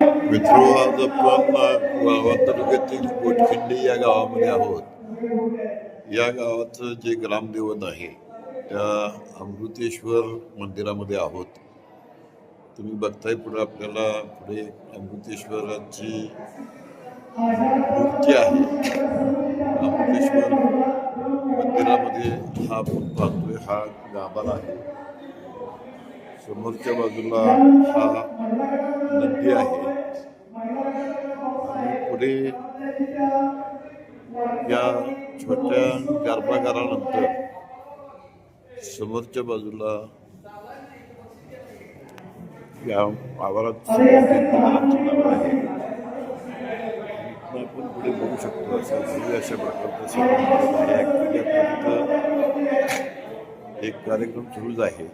मित्र आज आपण वाळवा तालुक्यातील कोटखिंडी या गावामध्ये आहोत. या गावाचं जे ग्रामदेवत आहे त्या अमृतेश्वर मंदिरामध्ये आहोत. तुम्ही बघताय पुढे आपल्याला पुढे अमृतेश्वराची मूर्ती आहे. अमृतेश्वर मंदिरामध्ये हा आपण पाहतोय हा गाभारा आहे. समोरच्या बाजूला हा नदी आहे. पुढे या छोट्या गर्भागारानंतर समोरच्या बाजूला या आवारात नाव आहे आपण पुढे बघू शकतो असं अशा प्रकारचं एक कार्यक्रम सुरूच आहे.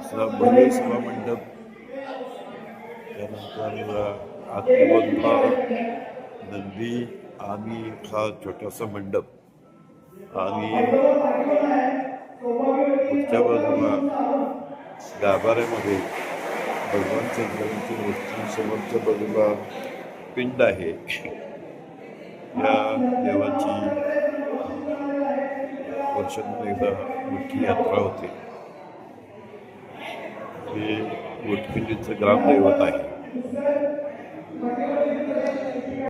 असा भव्य सभा मंडप. त्यानंतर आजूबाजूला नंदी आणि हा छोटासा मंडप. आणि पुढच्या बाजूला गाभाऱ्यामध्ये भगवान चंद्रांची मूर्ती समोरच्या बाजूला पिंड आहे. या देवाची वर्षातून एकदा मोठी यात्रा होते. हे मोठपिंडीचं ग्रामदैवत आहे.